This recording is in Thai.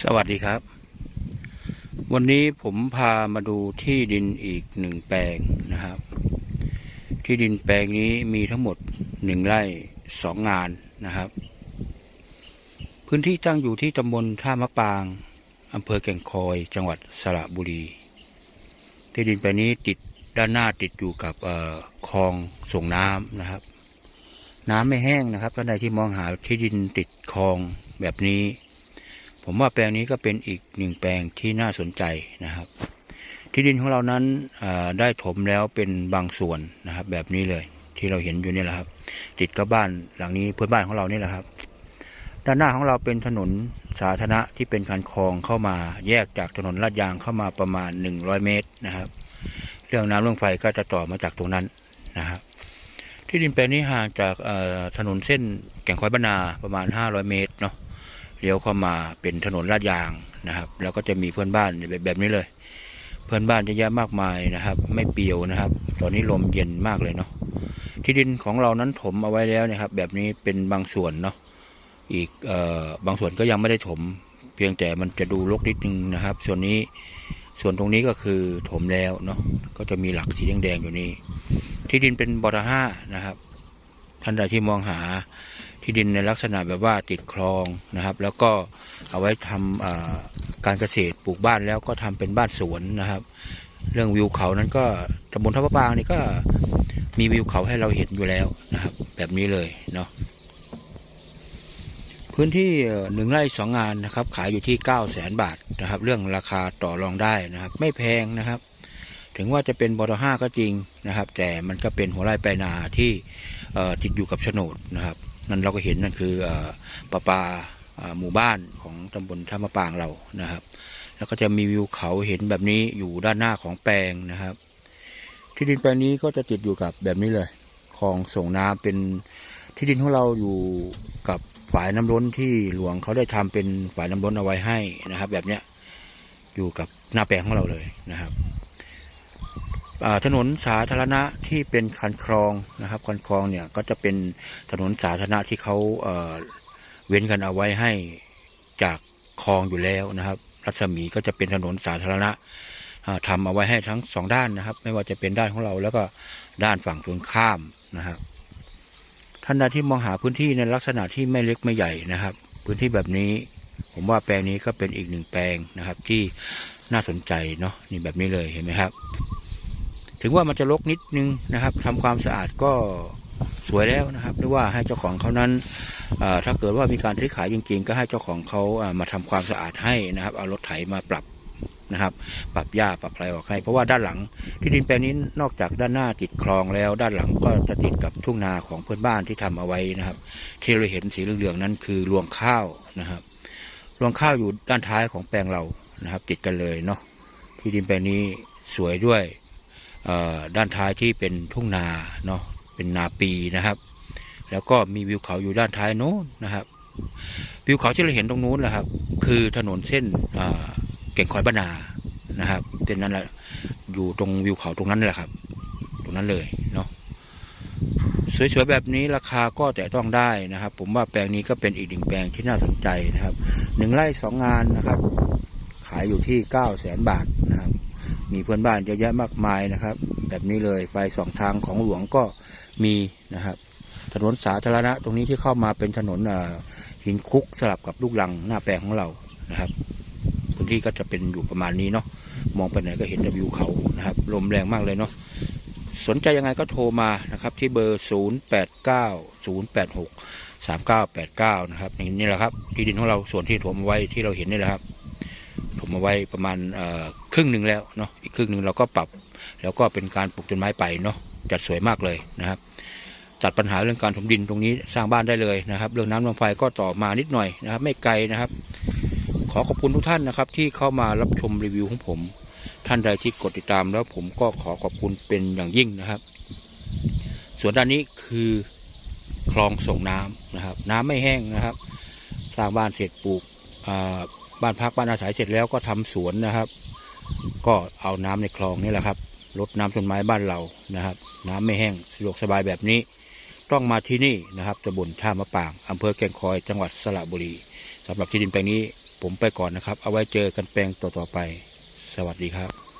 สวัสดีครับ วันนี้ผมพามาดูที่ดินอีกหนึ่งแปลงนะครับ ที่ดินแปลงนี้มีทั้งหมดหนึ่งไร่สองงานนะครับ พื้นที่ตั้งอยู่ที่ตำบลท่ามะปางอำเภอแก่งคอย จังหวัดสระบุรี ที่ดินแปลงนี้ติดด้านหน้าติดอยู่กับคลองส่งน้ำนะครับ น้ำไม่แห้งนะครับท่านใดที่มองหาที่ดินติดคลองแบบนี้ ผมว่าแปลงนี้ก็เป็นอีกหนึ่งแปลงที่น่าสนใจนะครับ ที่ดินของเรานั้นได้ถมแล้วเป็นบางส่วนนะครับ แบบนี้เลยที่เราเห็นอยู่นี่แหละครับ ติดกับบ้านหลังนี้เพื่อนบ้านของเรานี่แหละครับ ด้านหน้าของเราเป็นถนนสาธารณะที่เป็นคันคลองเข้ามาแยกจากถนนลาดยางเข้ามาประมาณหนึ่งร้อยเมตรนะครับ เรื่องน้ำเรื่องไฟก็จะต่อมาจากตรงนั้นนะครับที่ดินแปลงนี้ห่างจากถนนเส้นแก่งคอยบรรนาประมาณห้าร้อยเมตรเนาะ เลี้ยวเข้ามาเป็นถนนลาดยางนะครับ แล้วก็จะมีเพื่อนบ้านแบบแบบนี้เลย เพื่อนบ้านเยอะแยะมากมายนะครับ ไม่เปียวนะครับ ตอนนี้ลมเย็นมากเลยเนาะที่ดินของเรานั้นถมเอาไว้แล้วนะครับ แบบนี้เป็นบางส่วนเนาะอีกเอ่อบางส่วนก็ยังไม่ได้ถม เพียงแต่มันจะดูรกนิดนึงนะครับ ส่วนนี้ส่วนตรงนี้ก็คือถมแล้วเนาะก็จะมีหลักสีแดงๆอยู่นี่ที่ดินเป็นบอห้านะครับ ท่านใดที่มองหา ที่ดินในลักษณะแบบว่าติดคลองนะครับ แล้วก็เอาไว้ทำการเกษตรปลูกบ้านแล้วก็ทำเป็นบ้านสวนนะครับ เรื่องวิวเขานั้นก็ตำบลทับปางนี่ก็มีวิวเขาให้เราเห็นอยู่แล้วนะครับ แบบนี้เลยเนาะพื้นที่หนึ่งไร่สองงานนะครับ ขายอยู่ที่เก้าแสนบาทนะครับ เรื่องราคาต่อรองได้นะครับ ไม่แพงนะครับ ถึงว่าจะเป็นบอห้าก็จริงนะครับ แต่มันก็เป็นหัวไร่ปลายนาที่ติดอยู่กับโฉนดนะครับ นั่นเราก็เห็นนั่นคือเอ่อประปาหมู่บ้านของตำบลท่ามะปางเรานะครับ แล้วก็จะมีวิวเขาเห็นแบบนี้อยู่ด้านหน้าของแปลงนะครับ ที่ดินแปลงนี้ก็จะติดอยู่กับแบบนี้เลยคลองส่งน้ำเป็นที่ดินของเราอยู่กับฝายน้ำล้นที่หลวงเขาได้ทำเป็นฝายน้ำล้นเอาไว้ให้นะครับ แบบเนี้ยอยู่กับหน้าแปลงของเราเลยนะครับ ถนนสาธารณะที่เป็นคันคลองนะครับคันคลองเนี่ยก็จะเป็นถนนสาธารณะที่เขาเว้นกันเอาไว้ให้จากคลองอยู่แล้วนะครับ รัศมีก็จะเป็นถนนสาธารณะอ่าทำเอาไว้ให้ทั้งสองด้านนะครับ ไม่ว่าจะเป็นด้านของเราแล้วก็ด้านฝั่งตรงข้ามนะครับท่านใดที่มองหาพื้นที่ในลักษณะที่ไม่เล็กไม่ใหญ่นะครับ พื้นที่แบบนี้ ผมว่าแปลงนี้ก็เป็นอีกหนึ่งแปลงนะครับ ที่น่าสนใจเนาะนี่แบบนี้เลยเห็นไหมครับ ถึงว่ามันจะรกนิดนึงนะครับทำความสะอาดก็สวยแล้วนะครับ หรือว่าให้เจ้าของเขานั้นถ้าเกิดว่ามีการซื้อขายจริง ๆ ก็ให้เจ้าของเขามาทำความสะอาดให้นะครับ เอารถไถมาปรับนะครับ ปรับหญ้าปรับอะไรออกให้ เพราะว่าด้านหลังที่ดินแปลงนี้นอกจากด้านหน้าติดคลองแล้ว ด้านหลังก็จะติดกับทุ่งนาของเพื่อนบ้านที่ทำเอาไว้นะครับ ที่เราเห็นสีเหลืองๆนั้นคือรวงข้าวนะครับ รวงข้าวอยู่ด้านท้ายของแปลงเรานะครับ ติดกันเลยเนาะที่ดินแปลงนี้สวยด้วย ด้านท้ายที่เป็นทุ่งนาเนาะเป็นนาปีนะครับ แล้วก็มีวิวเขาอยู่ด้านท้ายโน้นนะครับ วิวเขาที่เราเห็นตรงนู้นแหละครับ คือถนนเส้นเก่งคอยบ้านานะครับเส้นนั้นแหละอยู่ตรงวิวเขาตรงนั้นแหละครับ ตรงนั้นเลยเนาะสวยๆแบบนี้ราคาก็แต่ต้องได้นะครับ ผมว่าแปลงนี้ก็เป็นอีกหนึ่งแปลงที่น่าสนใจนะครับหนึ่งไร่สองงานนะครับ ขายอยู่ที่เก้าแสนบาท มีเพื่อนบ้านเยอะแยะมากมายนะครับ แบบนี้เลยไฟสองทางของหลวงก็มีนะครับ ถนนสาธารณะตรงนี้ที่เข้ามาเป็นถนนหินคุกสลับกับลูกลังหน้าแปลงของเรานะครับพื้นที่ก็จะเป็นอยู่ประมาณนี้เนาะมองไปไหนก็เห็นวิวเขานะครับลมแรงมากเลยเนาะสนใจยังไงก็โทรมานะครับที่เบอร์ศูนย์แปดเก้าศูนะครับนี้แหละครับที่ดินของเราส่วนที่ถมไว้ที่เราเห็นนี่แหละครับ ผมเอาไว้ประมาณครึ่งหนึ่งแล้วเนาะอีกครึ่งหนึ่งเราก็ปรับ แล้วก็เป็นการปลูกต้นไม้ไปเนาะจัดสวยมากเลยนะครับ ตัดปัญหาเรื่องการถมดินตรงนี้สร้างบ้านได้เลยนะครับ เรื่องน้ำลำไฟก็ต่อมานิดหน่อยนะครับ ไม่ไกลนะครับ ขอขอบคุณทุกท่านนะครับ ที่เข้ามารับชมรีวิวของผม ท่านใดที่กดติดตามแล้วผมก็ขอขอบคุณเป็นอย่างยิ่งนะครับ ส่วนด้านนี้คือคลองส่งน้ำนะครับ น้ำไม่แห้งนะครับ สร้างบ้านเสร็จปลูกอ่า บ้านพักบ้านอาศัยเสร็จแล้วก็ทำสวนนะครับ ก็เอาน้ำในคลองนี่แหละครับลดน้ำต้นไม้บ้านเรานะครับ น้ำไม่แห้งสะดวกสบายแบบนี้ ต้องมาที่นี่นะครับตำบลท่ามะปางอำเภอแก่งคอยจังหวัดสระบุรีสำหรับที่ดินแปลงนี้ผมไปก่อนนะครับ เอาไว้เจอกันแปลงต่อๆไป สวัสดีครับ